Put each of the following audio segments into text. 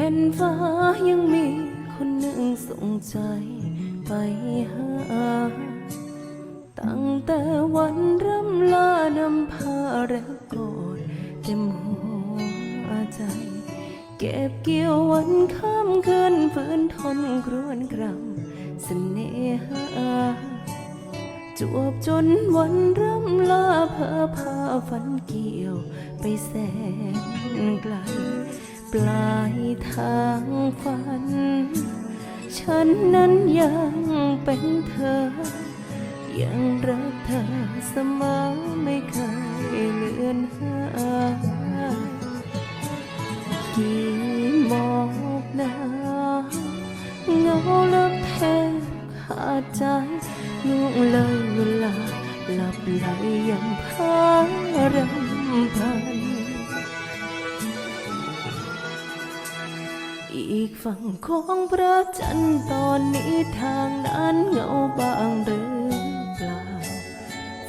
ผ่นฟ้ายังมีคนหนึ่งส่งใจไปหา ตั้งแต่วันร่ำลานำพารักกอดเต็มหัวใจ เก็บเกี่ยววันข้ามคืนฝืนทนครวนกรำเสน่หา จวบจนวันร่ำลาเพอพาฝันเกี่ยวไปแสนไกล ปลายทางฝัน ฉันนั้นยังเป็นเธอ ยังรักเธอเสมอไม่เคยเลือนหายกี่หมอกหนาเงาเลิกแทบขาดใจล่วงเลยเวลาหลับไหลยังพารำพัน อีกฝั่งของพระจันทร์ตอนนี้ทางนั้นเงาบางหรือเปล่า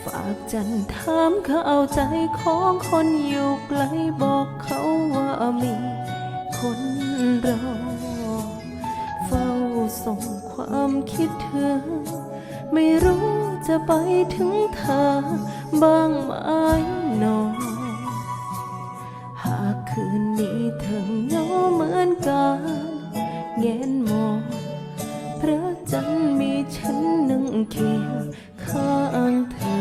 ฝากจันทร์ถามเขาเอาใจของคนอยู่ไกลบอกเขาว่ามีคนรอ เฝ้าส่งความคิดถึงไม่รู้จะไปถึงเธอบ้างไหมหนอ กันแงนมองพระจันทร์มีฉันนั่งเคียงข้างเธอ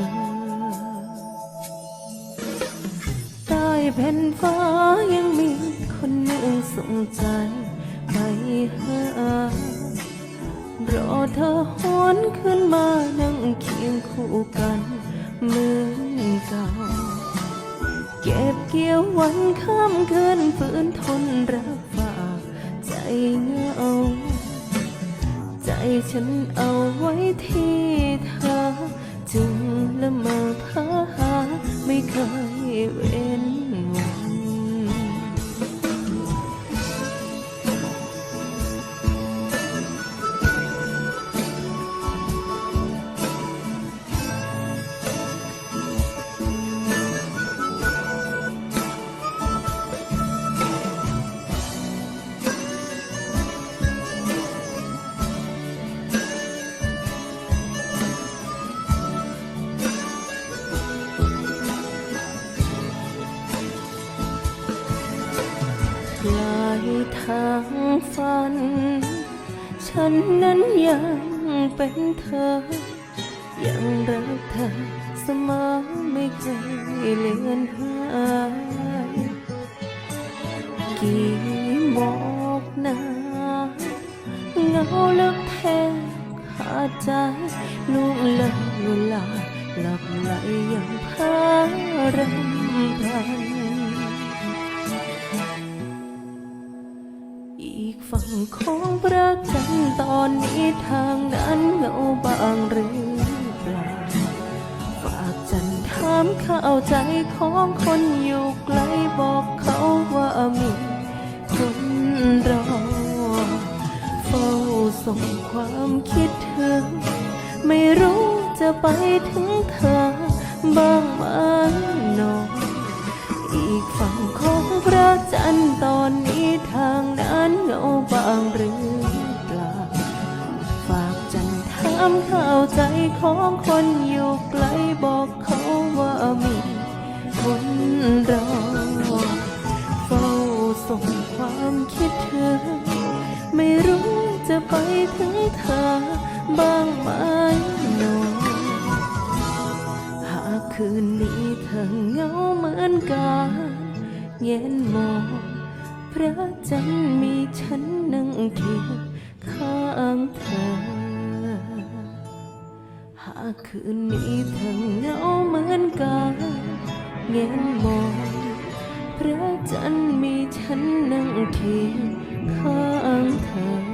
ใต้แผ่นฟ้ายังมีคนหนึ่งส่งใจไปหารอเธอหวนขึ้นมานั่งเคียงคู่กันเหมือนเก่าเก็บเกี่ยววันข้ามคืนฝืนทน ฉันเอาไว้ที่ ลายทางฝัน ฉันนั้นยังเป็นเธอ ยังรักเธอเสมอไม่เคยเลือนหายกี่หมอกหนาเงาเลิกแทบขาดใจล่วงเลยเวลาหลับไหลยังพารำ ของพระจันทร์ตอนนี้ทางนั้นเงาบางหรือเปล่า ฝากจันถามเข้าใจของคนอยู่ไกลบอกเขาว่ามีคนรอ เฝ้าส่งความคิดถึง ไม่รู้จะไปถึงเธอบ้างไหมหนออีกฝั่งของพระจันทร์ตอนนี้ทาง เหงาบางหรือเปล่า ฝากจันทร์ถามเข้าใจของคนอยู่ไกลบอกเขาว่ามีคนรอเฝ้าส่งความคิดถึงไม่รู้จะไปถึงเธอบ้างไหมหนอหากคืนนี้เธอเหงาเหมือนกันเงนมอง ระจันทร์มีฉันนั่งเคียงข้างเธอ หากคืนนี้เธอเหงาเหมือนกันเงนมองพระจันทร์มีฉันนั่งเคียงข้างเธอ